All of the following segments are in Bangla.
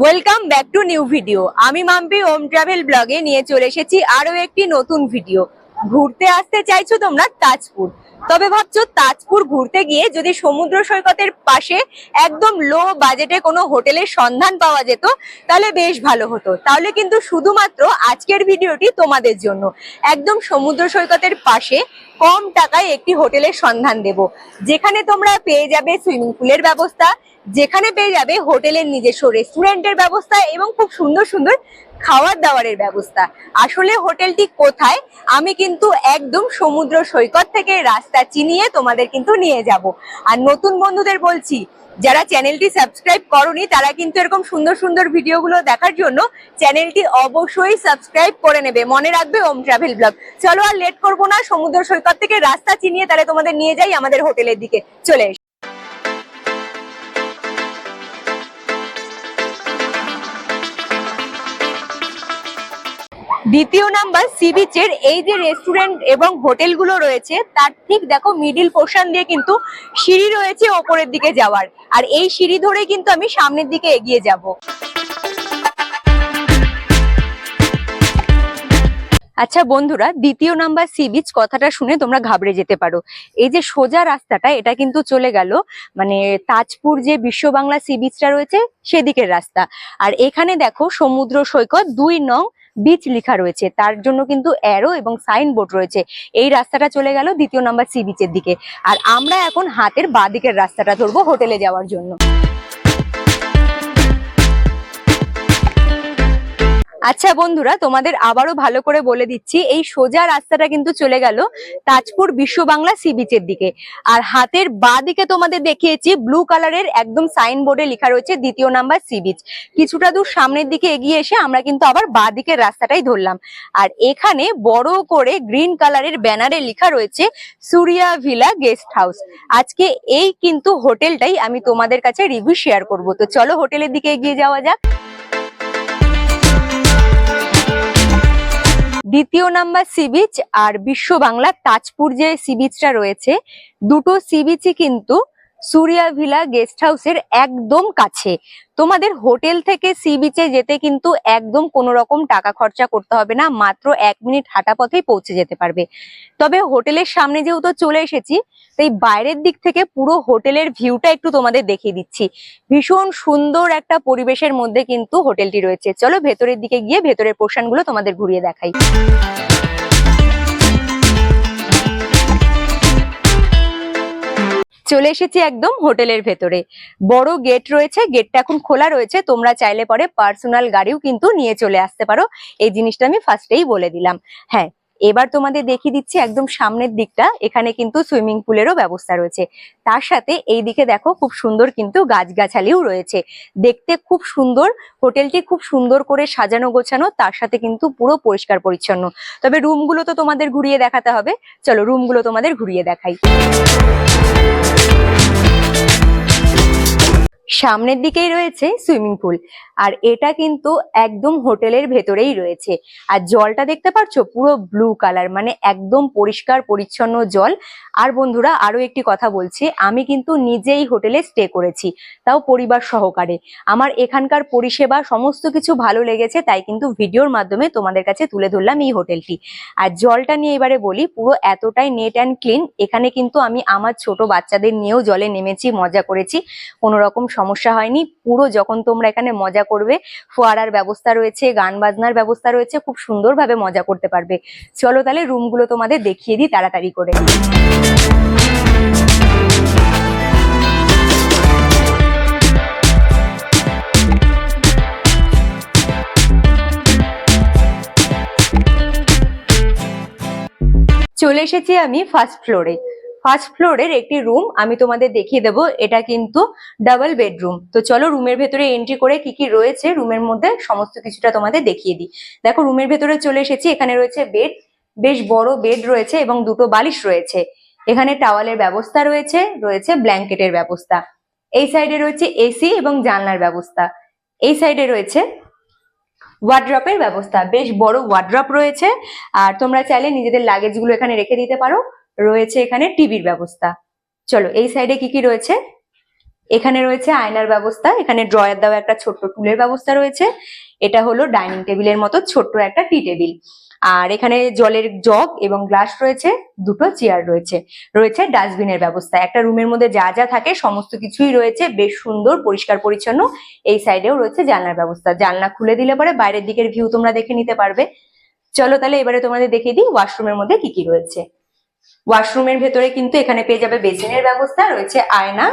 Welcome back to new video আমি মাম্পি হোম ট্রাভেল ব্লগে নিয়ে চলে এসেছি আরও একটি নতুন ভিডিও ঘুরতে আসতে চাইছো তোমরা তাজপুর। তবে ভাবছ তাজপুর ঘুরতে গিয়ে যদি সমুদ্র সৈকতের পাশে একদম লো বাজেটে কোনো হোটেলের সন্ধান পাওয়া যেত, তাহলে বেশ ভালো হতো। তাহলে কিন্তু শুধুমাত্র আজকের ভিডিওটি তোমাদের জন্য। একদম সমুদ্র সৈকতের পাশে কম টাকায় একটি হোটেলের সন্ধান দেব। যেখানে তোমরা পেয়ে যাবে সুইমিং পুলের ব্যবস্থা যেখানে পেয়ে যাবে হোটেলের নিজস্ব রেস্টুরেন্টের ব্যবস্থা এবং খুব সুন্দর সুন্দর খাওয়ার দাওয়ারের ব্যবস্থা। আসলে হোটেলটি কোথায়? আমি কিন্তু একদম সমুদ্র সৈকত থেকে রাস্তা চিনিয়ে তোমাদের কিন্তু নিয়ে যাব। আর নতুন বন্ধুদের বলছি, যারা চ্যানেলটি সাবস্ক্রাইব করনি, তারা কিন্তু এরকম সুন্দর সুন্দর ভিডিওগুলো দেখার জন্য চ্যানেলটি অবশ্যই সাবস্ক্রাইব করে নেবে। মনে রাখবে ওম ট্রাভেল ব্লগ। চলো আর লেট করব না, সমুদ্র সৈকত থেকে রাস্তা চিনিয়ে তাহলে তোমাদের নিয়ে যাই আমাদের হোটেলের দিকে। চলে দ্বিতীয় নাম্বার সি বিচের এই যে রেস্টুরেন্ট এবং হোটেলগুলো রয়েছে, তার ঠিক দেখো মিডিল পোর্শন দিয়ে কিন্তু সিঁড়ি রয়েছে ওপরের দিকে যাওয়ার। আর এই সিঁড়ি ধরে কিন্তু আমি সামনের দিকে এগিয়ে যাব। আচ্ছা বন্ধুরা, দ্বিতীয় নাম্বার সি বিচ কথাটা শুনে তোমরা ঘাবড়ে যেতে পারো। এই যে সোজা রাস্তাটা, এটা কিন্তু চলে গেল মানে তাজপুর যে বিশ্ব বাংলা সি বিচটা রয়েছে, সেদিকের রাস্তা। আর এখানে দেখো সমুদ্র সৈকত, দুই নং বিচ লেখা রয়েছে। তার জন্য কিন্তু অ্যারো এবং সাইন বোর্ড রয়েছে। এই রাস্তাটা চলে গেল দ্বিতীয় নম্বর সি বিচের দিকে। আর আমরা এখন হাতের বাঁ দিকের রাস্তাটা ধরবো হোটেলে যাওয়ার জন্য। আচ্ছা বন্ধুরা, তোমাদের আবারও ভালো করে বলে দিচ্ছি, এই সোজা রাস্তাটা কিন্তু চলে গেল তাজপুর বিশ্ব বাংলা সি বিচের দিকে। আর হাতের বা দিকে তোমাদের দেখিয়েছি ব্লু কালারের একদম সাইন বোর্ডে লেখা রয়েছে দ্বিতীয় নাম্বার সি বিচ কিছুটা দূর সামনের দিকে এগিয়ে এসে আমরা কিন্তু আবার বা দিকের রাস্তাটাই ধরলাম। আর এখানে বড় করে গ্রিন কালারের ব্যানারে লেখা রয়েছে, সুরিয়া ভিলা গেস্ট হাউস আজকে এই কিন্তু হোটেলটাই আমি তোমাদের কাছে রিভিউ শেয়ার করব। তো চলো হোটেলের দিকে এগিয়ে যাওয়া যাক। দ্বিতীয় নাম্বার সি বিচ আর বিশ্ব বাংলার তাজপুর যে সি বিচটা রয়েছে, দুটো সি বিচই কিন্তু সুরিয়া ভিলা গেস্ট হাউসের একদম কাছে। তোমাদের হোটেল থেকে সি বিচে যেতে কিন্তু একদম কোনো রকম টাকা খরচা করতে হবে না, মাত্র এক মিনিট হাঁটা পথেই পৌঁছে যেতে পারবে। তবে হোটেলের সামনে যেহেতু চলে এসেছি, তাই বাইরের দিক থেকে পুরো হোটেলের ভিউটা একটু তোমাদের দেখিয়ে দিচ্ছি। ভীষণ সুন্দর একটা পরিবেশের মধ্যে কিন্তু হোটেলটি রয়েছে। চলো ভেতরের দিকে গিয়ে ভেতরের পোর্শনগুলো তোমাদের ঘুরিয়ে দেখাই। চলে এসেছি একদম হোটেলের ভেতরে। বড় গেট রয়েছে গেটটা এখন খোলা রয়েছে, তোমরা চাইলে পরে পার্সোনাল গাড়িও কিন্তু নিয়ে চলে আসতে পারো। এই জিনিসটা আমি ফার্স্টেই বলে দিলাম। হ্যাঁ এবার তোমাদের দেখিয়ে দিচ্ছি একদম সামনের দিকটা, এখানে কিন্তু সুইমিং পুলেরও ব্যবস্থা রয়েছে। তার সাথে এই দিকে দেখো খুব সুন্দর কিন্তু গাছগাছালিও রয়েছে। দেখতে খুব সুন্দর, হোটেলটি খুব সুন্দর করে সাজানো গোছানো, তার সাথে কিন্তু পুরো পরিষ্কার পরিচ্ছন্ন। তবে রুমগুলো তো তোমাদের ঘুরিয়ে দেখাতে হবে। চলো রুমগুলো তোমাদের ঘুরিয়ে দেখাই। সামনের দিকেই রয়েছে সুইমিং পুল। আর এটা কিন্তু একদম হোটেলের ভেতরেই রয়েছে। আর জলটা দেখতে পাচ্ছো? পুরো ব্লু কালার মানে একদম পরিষ্কার, পরিচ্ছন্ন জল। আর বন্ধুরা আরও একটি কথা বলছি, আমি কিন্তু নিজেই হোটেলে স্টে করেছি, তাও পরিবার সহকারে। আমার এখানকার পরিষেবা সমস্ত কিছু ভালো লেগেছে, তাই কিন্তু ভিডিওর মাধ্যমে তোমাদের কাছে তুলে ধরলাম এই হোটেলটি। আর জলটা নিয়ে এবারে বলি, পুরো এতটাই নেট অ্যান্ড ক্লিন এখানে কিন্তু আমি আমার ছোট বাচ্চাদের নিয়েও জলে নেমেছি, মজা করেছি কোনো রকম সমস্যা হয়নি। পুরো যখন তোমরা এখানে মজা করবে, ফোয়ারার ব্যবস্থা রয়েছে, গান বাজনার ব্যবস্থা রয়েছে, খুব সুন্দরভাবে মজা করতে পারবে। চলো তাহলে রুমগুলো তোমাদের দেখিয়ে দিই তাড়াতাড়ি করে। চলে এসেছি আমি ফার্স্ট ফ্লোরে ফার্স্ট ফ্লোরের একটি রুম আমি তোমাদের দেখিয়ে দেবো। এটা কিন্তু ডাবল বেডরুম। তো চলো রুমের ভেতরে এন্ট্রি করে কি কি রয়েছে, রুমের মধ্যে সমস্ত কিছুটা তোমাদের দেখিয়ে দিই। দেখো রুমের ভেতরে চলে এসেছি, এখানে রয়েছে বেড, বেশ বড় বেড রয়েছে এবং দুটো বালিশ রয়েছে। এখানে টাওয়ালের ব্যবস্থা রয়েছে রয়েছে ব্ল্যাঙ্কেটের ব্যবস্থা। এই সাইডে রয়েছে এসি এবং জানলার ব্যবস্থা। এই সাইডে রয়েছে ওয়ার্ড্রপের ব্যবস্থা। বেশ বড় ওয়ার্ড্রপ রয়েছে। আর তোমরা চাইলে নিজেদের লাগেজগুলো এখানে রেখে দিতে পারো। রয়েছে এখানে টিভির ব্যবস্থা। চলো, এই সাইডে কি কি রয়েছে? এখানে রয়েছে আয়নার ব্যবস্থা, এখানে ড্রয়ার দেওয়া একটা ছোট্ট টুলের ব্যবস্থা রয়েছে। এটা হলো ডাইনিং টেবিলের মতো ছোট্ট একটা টি টেবিল আর এখানে জলের জগ এবং গ্লাস রয়েছে, দুটো চেয়ার রয়েছে। রয়েছে ডাস্টবিনের ব্যবস্থা। একটা রুমের মধ্যে যা যা থাকে, সমস্ত কিছুই রয়েছে, বেশ সুন্দর, পরিষ্কার, পরিচ্ছন্ন। এই সাইডেও রয়েছে জানলার ব্যবস্থা। জানলা খুলে দিলে পরে বাইরের দিকের ভিউ তোমরা দেখে নিতে পারবে। চলো তাহলে এবারে তোমাদের দেখিয়ে দিই ওয়াশরুমের মধ্যে কি কি রয়েছে। ওয়াশরুমের ভেতরে কিন্তু এখানে পেয়ে যাবে বেসিনের ব্যবস্থা, রয়েছে আয়না,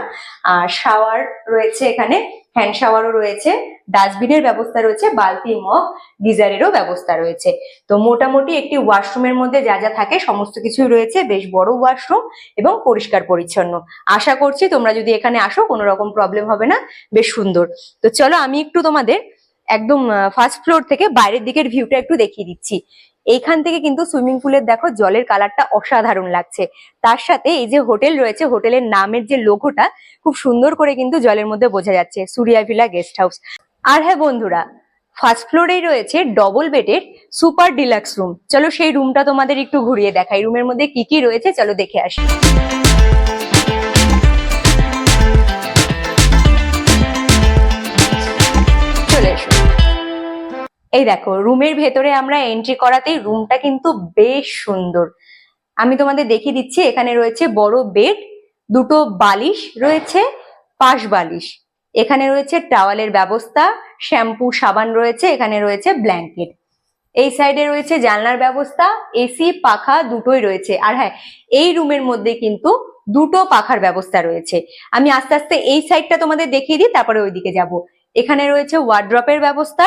আর শাওয়ার রয়েছে এখানে, হ্যান্ড শাওয়ারও রয়েছে, ডাস্টবিনের ব্যবস্থা রয়েছে, বালতি, মগ, গিজারেরও ব্যবস্থা রয়েছে। তো মোটামুটি একটি ওয়াশরুমের মধ্যে যা যা থাকে সমস্ত কিছুই রয়েছে, বেশ বড় ওয়াশরুম এবং পরিষ্কার পরিচ্ছন্ন। আশা করছি তোমরা যদি এখানে আসো কোনো রকম প্রবলেম হবে না, বেশ সুন্দর। তো চলো আমি একটু তোমাদের একদম ফার্স্ট ফ্লোর থেকে বাইরের দিকের ভিউটা একটু দেখিয়ে দিচ্ছি। এইখান থেকে কিন্তু সুইমিং পুলের দেখো, জলের কালারটা অসাধারণ লাগছে। তার সাথে এই যে হোটেল রয়েছে হোটেলের নামের যে লোগোটা খুব সুন্দর করে কিন্তু জলের মধ্যে বোঝা যাচ্ছে সুরিয়া ভিলা গেস্ট হাউস আর হ্যাঁ বন্ধুরা ফার্স্ট ফ্লোরেই রয়েছে ডবল বেডের সুপার ডিলাক্স রুম চলো সেই রুমটা তোমাদের একটু ঘুরিয়ে দেখাই। রুমের মধ্যে কি কি রয়েছে, চলো দেখে আসি। এই দেখো, রুমের ভেতরে আমরা এন্ট্রি করাতেই রুমটা কিন্তু বেশ সুন্দর। আমি তোমাদের দেখিয়ে দিচ্ছি, এখানে রয়েছে বড় বেড দুটো বালিশ রয়েছে, পাশ বালিশ। এখানে রয়েছে টাওয়ালের ব্যবস্থা শ্যাম্পু সাবান রয়েছে, এখানে রয়েছে ব্ল্যাঙ্কেট এই সাইডে রয়েছে জানলার ব্যবস্থা এসি পাখা দুটোই রয়েছে। আর হ্যাঁ এই রুমের মধ্যে কিন্তু দুটো পাখার ব্যবস্থা রয়েছে। আমি আস্তে আস্তে এই সাইডটা তোমাদের দেখিয়ে দিই, তারপরে ওইদিকে যাব। এখানে রয়েছে ওয়ার্ড্রপের ব্যবস্থা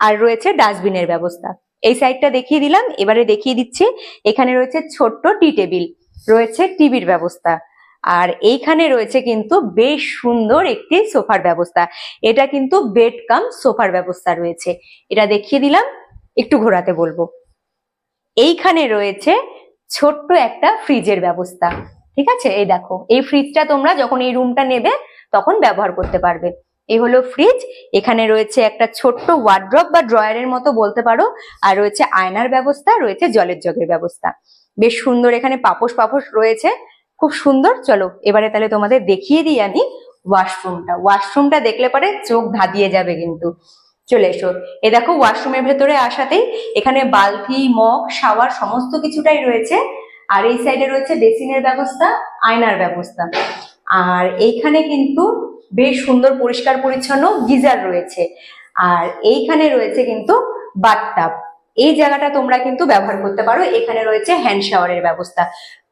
আর রয়েছে ডাস্টবিনের ব্যবস্থা। এই সাইডটা দেখিয়ে দিলাম, এবারে দেখিয়ে দিচ্ছি, এখানে রয়েছে ছোট্ট টি টেবিল, রয়েছে টিভির ব্যবস্থা। আর এইখানে রয়েছে কিন্তু বেশ সুন্দর একটি সোফার ব্যবস্থা। এটা কিন্তু বেড কাম সোফার ব্যবস্থা রয়েছে। এটা দেখিয়ে দিলাম, একটু ঘোরাতে বলব। এইখানে রয়েছে ছোট্ট একটা ফ্রিজের ব্যবস্থা। ঠিক আছে? এই দেখো, এই ফ্রিজটা তোমরা যখন এই রুমটা নেবে, তখন ব্যবহার করতে পারবে। এই হলো ফ্রিজ এখানে রয়েছে একটা ছোট্ট ওয়ার্ড্রপ বা ড্রয়ারের মতো বলতে পারো, আর রয়েছে আয়নার ব্যবস্থা, রয়েছে জলের জগের ব্যবস্থা। বেশ সুন্দর এখানে পাপোশ পাপোশ রয়েছে, খুব সুন্দর, চলো এবারে তাহলে তোমাদের দেখিয়ে দিই আমি ওয়াশরুমটা ওয়াশরুমটা দেখলে পরে চোখ ধাঁধিয়ে যাবে কিন্তু। চলে এসো। এ দেখো ওয়াশরুমের ভেতরে আসাতেই এখানে বালতি, মগ, শাওয়ার সমস্ত কিছুটাই রয়েছে। আর এই সাইডে রয়েছে বেসিনের ব্যবস্থা, আয়নার ব্যবস্থা। আর এইখানে কিন্তু বেশ সুন্দর, পরিষ্কার, পরিচ্ছন্ন গিজার রয়েছে। আর এইখানে রয়েছে কিন্তু বাথটাব এই জায়গাটা তোমরা কিন্তু ব্যবহার করতে পারো। এখানে রয়েছে হ্যান্ড শাওয়ারের ব্যবস্থা।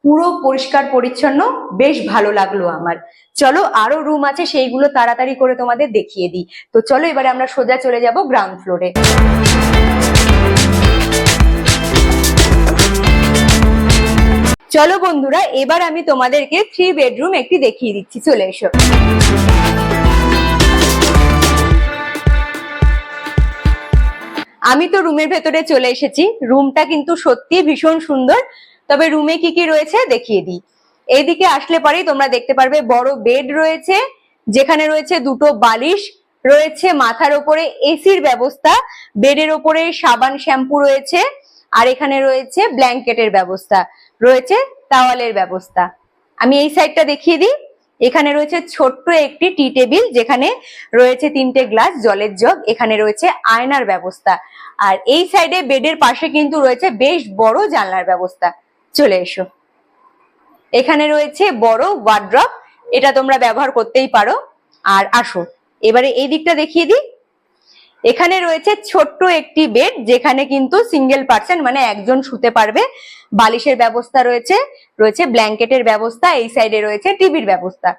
পুরো পরিষ্কার, পরিচ্ছন্ন, বেশ ভালো লাগল আমার। চলো, আরও রুম আছে, সেইগুলো তাড়াতাড়ি করে তোমাদের দেখিয়ে দিই। তো চলো, এবারে আমরা সোজা চলে যাব গ্রাউন্ড ফ্লোরে চলো বন্ধুরা, এবার আমি তোমাদেরকে থ্রি বেডরুম একটি দেখিয়ে দিচ্ছি, চলে এসো। আমি তো রুমের ভেতরে চলে এসেছি রুমটা কিন্তু সত্যি ভীষণ সুন্দর, তবে রুমে কি কি রয়েছে দেখিয়ে দিই। এইদিকে আসলে পরেই তোমরা দেখতে পারবে, বড় বেড রয়েছে, যেখানে রয়েছে দুটো বালিশ, রয়েছে মাথার ওপরে এসির ব্যবস্থা বেডের ওপরে সাবান শ্যাম্পু রয়েছে, আর এখানে রয়েছে ব্ল্যাঙ্কেটের ব্যবস্থা। রয়েছে তাওয়ালের ব্যবস্থা। আমি এই সাইডটা দেখিয়ে দিই। এখানে রয়েছে ছোট্ট একটি টি টেবিল যেখানে রয়েছে তিনটে গ্লাস জলের জগ এখানে রয়েছে আয়নার ব্যবস্থা। আর এই সাইডে বেডের পাশে কিন্তু রয়েছে বেশ বড় জানলার ব্যবস্থা। চলে এসো। এখানে রয়েছে বড় ওয়ার্ড্রপ এটা তোমরা ব্যবহার করতেই পারো। আর আসো। এবারে এই দিকটা দেখিয়ে দিই। এখানে রয়েছে ছোট্ট একটি বেড যেখানে কিন্তু সিঙ্গেল পার্সন মানে একজন শুতে পারবে। বালিশের ব্যবস্থা রয়েছে রয়েছে ব্ল্যাঙ্কেটের ব্যবস্থা, এই সাইডে রয়েছে টিভির ব্যবস্থা।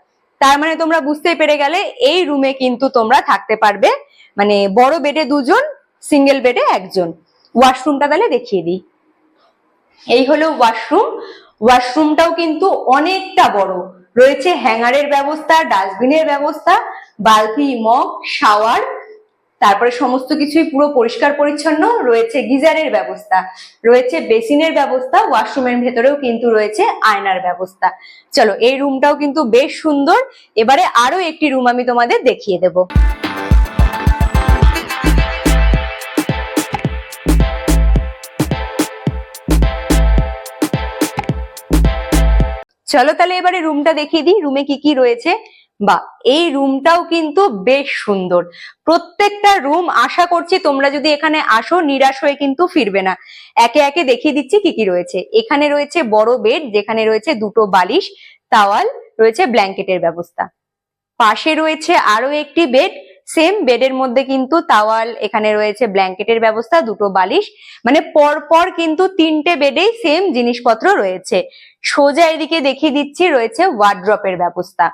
তার মানে তোমরা বুঝতেই পেরে গেলে এই রুমে কিন্তু তোমরা থাকতে পারবে। মানে বড় বেডে দুজন সিঙ্গেল বেডে একজন। ওয়াশরুমটা তাহলে দেখিয়ে দিই। এই হলো ওয়াশরুম ওয়াশরুমটাও কিন্তু অনেকটা বড়। রয়েছে হ্যাঙ্গারের ব্যবস্থা ডাস্টবিনের ব্যবস্থা, বালতি মগ শাওয়ার তারপরে সমস্ত কিছুই পুরো পরিষ্কার পরিচ্ছন্ন, রয়েছে গিজারের ব্যবস্থা, রয়েছে বেসিনের ব্যবস্থা, ওয়াশরুমের ভেতরেও কিন্তু রয়েছে আয়নার ব্যবস্থা। চলো, এই রুমটাও কিন্তু বেশ সুন্দর। এবারে আরও একটি রুম আমি তোমাদের দেখিয়ে দেব। চলো তাহলে এবারে রুমটা দেখিয়ে দিই। রুমে কি কি রয়েছে? বা এই রুমটাও কিন্তু বেশ সুন্দর। প্রত্যেকটা রুম আশা করছি তোমরা যদি এখানে আসো, নিরাশ হয়ে কিন্তু ফিরবে না। একে একে দেখিয়ে দিচ্ছি কি কি রয়েছে। এখানে রয়েছে বড় বেড যেখানে রয়েছে দুটো বালিশ তাওয়াল রয়েছে ব্ল্যাঙ্কেটের ব্যবস্থা। পাশে রয়েছে আরও একটি বেড সেম বেডের মধ্যে কিন্তু তাওয়াল এখানে রয়েছে ব্ল্যাঙ্কেটের ব্যবস্থা, দুটো বালিশ। মানে পর পর কিন্তু তিনটে বেডেই সেম জিনিসপত্র রয়েছে। সোজা এদিকে দেখিয়ে দিচ্ছি, রয়েছে ওয়ার্ড্রপের ব্যবস্থা।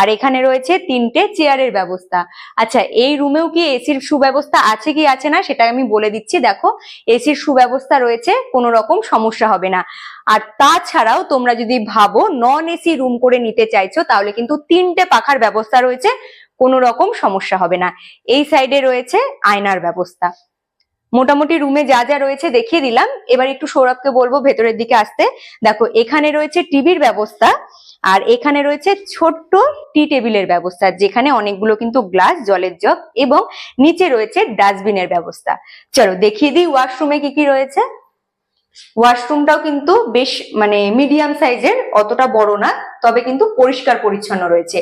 আর এখানে রয়েছে তিনটে চেয়ারের ব্যবস্থা। আচ্ছা এই রুমেও কি এসির সুব্যবস্থা আছে কি, আছে না সেটা আমি বলে দিচ্ছি, দেখো। এসির সুব্যবস্থা রয়েছে, কোনো রকম সমস্যা হবে না। আর তাছাড়াও তোমরা যদি ভাবো নন এসি রুম করে নিতে চাইছো, তাহলে কিন্তু তিনটে পাখার ব্যবস্থা রয়েছে, কোনো রকম সমস্যা হবে না। এই সাইডে রয়েছে আয়নার ব্যবস্থা। মোটামুটি রুমে যা যা রয়েছে দেখিয়ে দিলাম। এবার একটু সৌরভকে বলব ভেতরের দিকে আসতে। দেখো, এখানে রয়েছে টিভির ব্যবস্থা, আর এখানে রয়েছে ছোট্ট টি টেবিলের ব্যবস্থা, যেখানে অনেকগুলো কিন্তু গ্লাস জলের জগ এবং নিচে রয়েছে ডাস্টবিনের ব্যবস্থা। চলো, দেখিয়ে দিই ওয়াশরুমে কি কি রয়েছে। ওয়াশরুমটাও কিন্তু বেশ মানে মিডিয়াম সাইজের অতটা বড় না, তবে কিন্তু পরিষ্কার পরিচ্ছন্ন রয়েছে।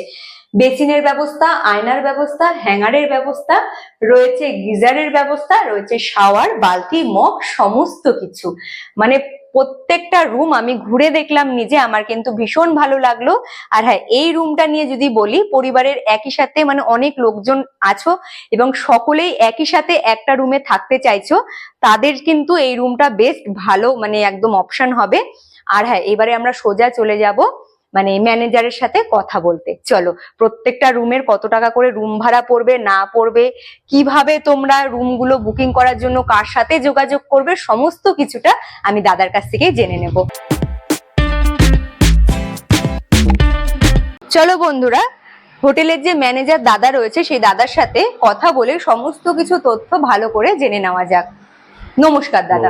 বেসিনের ব্যবস্থা, আয়নার ব্যবস্থা, হ্যাঙ্গারের ব্যবস্থা, রয়েছে গিজারের ব্যবস্থা, রয়েছে শাওয়ার, বালতি, মগ, সমস্ত কিছু। মানে প্রত্যেকটা রুম আমি ঘুরে দেখলাম নিজে, আমার কিন্তু ভীষণ ভালো লাগল। আর হ্যাঁ এই রুমটা নিয়ে যদি বলি, পরিবারের একই সাথে মানে অনেক লোকজন আছো এবং সকলেই একই সাথে একটা রুমে থাকতে চাইছো, তাদের কিন্তু এই রুমটা বেস্ট ভালো মানে একদম অপশন হবে। আর হ্যাঁ এবারে আমরা সোজা চলে যাব। মানে ম্যানেজারের সাথে কথা বলতে। চলো, প্রত্যেকটা রুমের কত টাকা করে রুম ভাড়া পড়বে, না পড়বে, কীভাবে তোমরা রুমগুলো বুকিং করার জন্য কার সাথে যোগাযোগ করবে, সমস্ত কিছুটা আমি দাদার কাছ থেকে জেনে নেব। চলো বন্ধুরা, হোটেলের যে ম্যানেজার দাদা রয়েছে, সেই দাদার সাথে কথা বলে সমস্ত কিছু তথ্য ভালো করে জেনে নেওয়া যাক। নমস্কার দাদা।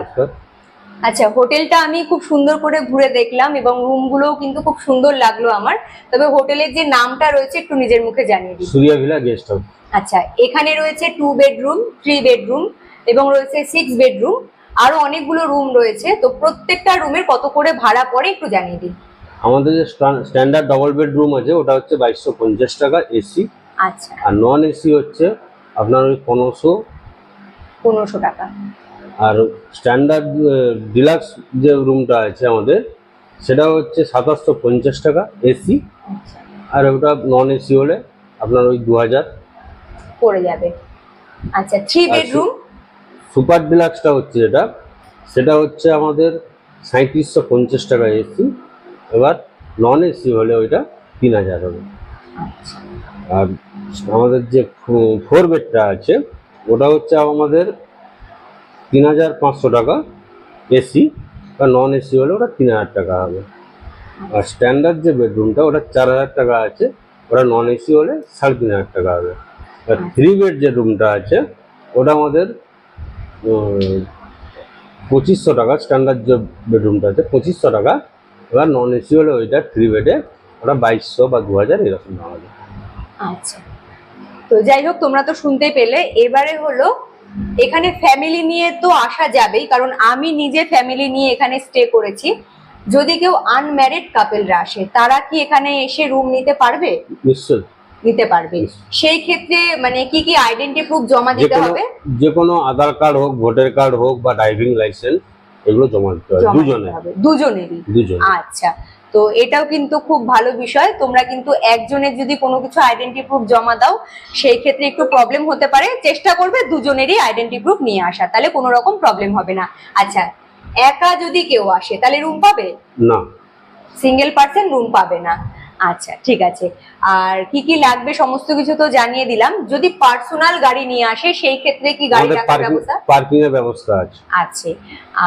আচ্ছা হোটেলটা আমি খুব সুন্দর করে ঘুরে দেখলাম এবং রুমগুলোও কিন্তু খুব সুন্দর লাগল আমার। তবে হোটেলের যে নামটা রয়েছে একটু নিজের মুখে জানিয়ে দিই। Surya villa guest house. আচ্ছা এখানে রয়েছে টু বেডরুম থ্রি বেডরুম এবং রয়েছে সিক্স বেডরুম আরও অনেকগুলো রুম রয়েছে তো প্রত্যেকটা রুমের কত করে ভাড়া পড়ে একটু জানিয়ে দিন আমাদের যে স্ট্যান্ডার্ড ডবল বেডরুম আছে ওটা হচ্ছে বাইশশো পঞ্চাশ টাকা এসি আচ্ছা। আর নন এসি হচ্ছে আপনার ওই পনেরোশো পনেরোশো টাকা। আর স্ট্যান্ডার্ড ডিলাক্স যে রুমটা আছে আমাদের সেটা হচ্ছে সাতাশশো পঞ্চাশ টাকা এসি আর ওটা নন এসি হলে আপনার ওই দু হাজার পড়ে যাবে। আচ্ছা থ্রি বেডরুম সুপার ডিলাক্সটা হচ্ছে যেটা সেটা হচ্ছে আমাদের সাঁত্রিশশো পঞ্চাশ টাকা এসি এবার নন এসি হলে ওইটা তিন হাজার হবে। আচ্ছা। আর আমাদের যে ফোর বেডটা আছে ওটা হচ্ছে আমাদের তিন হাজার পাঁচশো টাকা এসি বা নন এসি হলে ওটা তিন হাজার টাকা হবে। আর স্ট্যান্ডার্ড যে বেডরুমটা ওটা চার হাজার টাকা আছে। ওটা নন এসি হলে সাড়ে তিন হাজার টাকা হবে। আর থ্রি বেড যে রুমটা আছে, ওটা আমাদের পঁচিশশো টাকা স্ট্যান্ডার্ড যে বেডরুমটা আছে, পঁচিশশো টাকা। এবার নন এসি হলে ওইটা থ্রি বেডে ওটা বাইশশো বা দু হাজার এরকম হবে আচ্ছা। তো যাই হোক, তোমরা তো শুনতে পেলে। এবারে হলো এখানে ফ্যামিলি নিয়ে তো আসা যাবেই কারণ আমি নিজে ফ্যামিলি নিয়ে এখানে স্টে করেছি। যদি কেউ আনম্যারিড কাপেলরা আসে তারা কি এখানে এসে রুম নিতে পারবে? নিশ্চয়ই। নিতে পারবে। সেই ক্ষেত্রে মানে কি কি আইডেন্টি প্রুফ জমা দিতে হবে? যে কোনো আধার কার্ড হোক ভোটার কার্ড হোক বা ড্রাইভিং লাইসেন্স এগুলো জমা দিতে হবে দুজনে দুজনেরই। দুজনে আচ্ছা। তো এটাও কিন্তু খুব ভালো বিষয়। তোমরা কিন্তু একজনের যদি কোনো কিছু আইডেন্টি প্রুফ জমা দাও সেই ক্ষেত্রে একটু প্রবলেম হতে পারে। চেষ্টা করবে দুজনেরই আইডেন্টি প্রুফ নিয়ে আসা। তাহলে কোনো রকম প্রবলেম হবে না। আচ্ছা একা যদি কেউ আসে তাহলে রুম পাবে? না। সিঙ্গেল পার্সন রুম পাবে না। আচ্ছা ঠিক আছে। আর কি কি লাগবে সমস্ত কিছু তো জানিয়ে দিলাম। যদি পার্সোনাল গাড়ি নিয়ে আসে সেই ক্ষেত্রে কি গাড়ি রাখার ব্যবস্থা? পার্কিং এর ব্যবস্থা আছে। আছে।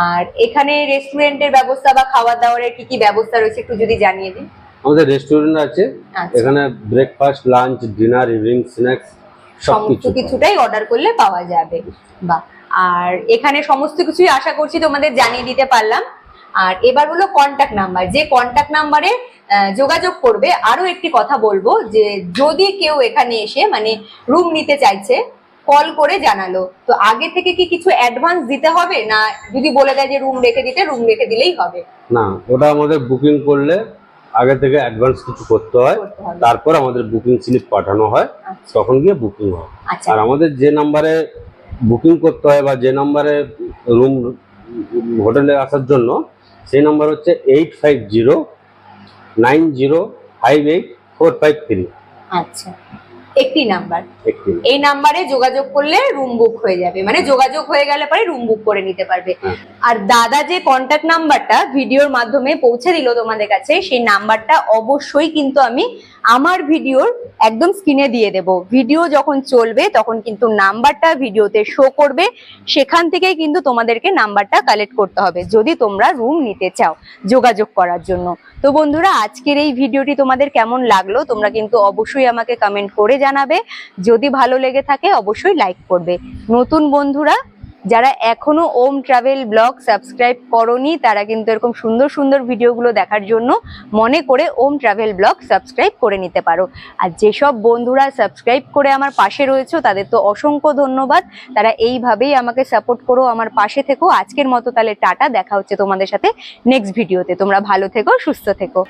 আর এখানে রেস্টুরেন্টের ব্যবস্থা বা খাবার দাবারের কি কি ব্যবস্থা রয়েছে একটু যদি জানিয়ে দিন? আমাদের রেস্টুরেন্ট আছে। আচ্ছা। এখানে breakfast lunch dinner evening snacks সমস্ত কিছুটাই অর্ডার করলে পাওয়া যাবে। বা আর এখানে সমস্ত কিছুই আশা করছি তোমাদের জানিয়ে দিতে পারলাম। আর এবার হলো কন্ট্যাক্ট নাম্বার যে কন্ট্যাক্ট নাম্বারে যোগাযোগ করবে আরও একটি কথা বলব যে যদি কেউ এখানে এসে মানে রুম নিতে চাইছে কল করে জানালো। তো আগে থেকে কি কিছু অ্যাডভান্স দিতে হবে? না যদি বলে দেয় যে রুম রেখে দিতে রুম রেখে দিলেই হবে? না ওটা আমাদের বুকিং করলে আগে থেকে অ্যাডভান্স কিছু করতে হয়। তারপর আমাদের বুকিং স্লিপ পাঠানো হয়। আচ্ছা। তখন গিয়ে বুকিং হয়। আচ্ছা। আর আমাদের যে নাম্বারে বুকিং করতে হয় বা যে নাম্বারে রুম হোটেলে আসার জন্য সেই নাম্বার হচ্ছে eight five zero nine zero five eight four five three. আচ্ছা। একটি নাম্বার। এই নাম্বারে যোগাযোগ করলে রুম বুক হয়ে যাবে। মানে যোগাযোগ হয়ে গেলে পরে রুম বুক করে নিতে পারবে। হ্যাঁ। আর দাদা যে কন্ট্যাক্ট নাম্বারটা ভিডিওর মাধ্যমে পৌঁছে দিল তোমাদের কাছে সেই নাম্বারটা অবশ্যই কিন্তু আমি আমার ভিডিওর একদম স্ক্রিনে দিয়ে দেব। ভিডিও যখন চলবে তখন কিন্তু নাম্বারটা ভিডিওতে শো করবে। সেখান থেকেই কিন্তু তোমাদেরকে নাম্বারটা কালেক্ট করতে হবে যদি তোমরা রুম নিতে চাও যোগাযোগ করার জন্য। তো বন্ধুরা আজকের এই ভিডিওটি তোমাদের কেমন লাগল? তোমরা কিন্তু অবশ্যই আমাকে কমেন্ট করে জানাবে। যদি ভালো লেগে থাকে, অবশ্যই লাইক করবে। নতুন বন্ধুরা, যারা এখনও ওম ট্রাভেল ব্লগ সাবস্ক্রাইব করনি, তারা কিন্তু এরকম সুন্দর সুন্দর ভিডিওগুলো দেখার জন্য মনে করে ওম ট্রাভেল ব্লগ সাবস্ক্রাইব করে নিতে পারো। আর যেসব বন্ধুরা সাবস্ক্রাইব করে আমার পাশে রয়েছে, তাদের তো অসংখ্য ধন্যবাদ। তারা এইভাবেই আমাকে সাপোর্ট করো, আমার পাশে থেকো। আজকের মতো তাহলে টাটা, দেখা হচ্ছে তোমাদের সাথে নেক্সট ভিডিওতে তোমরা ভালো থেকো, সুস্থ থেকো।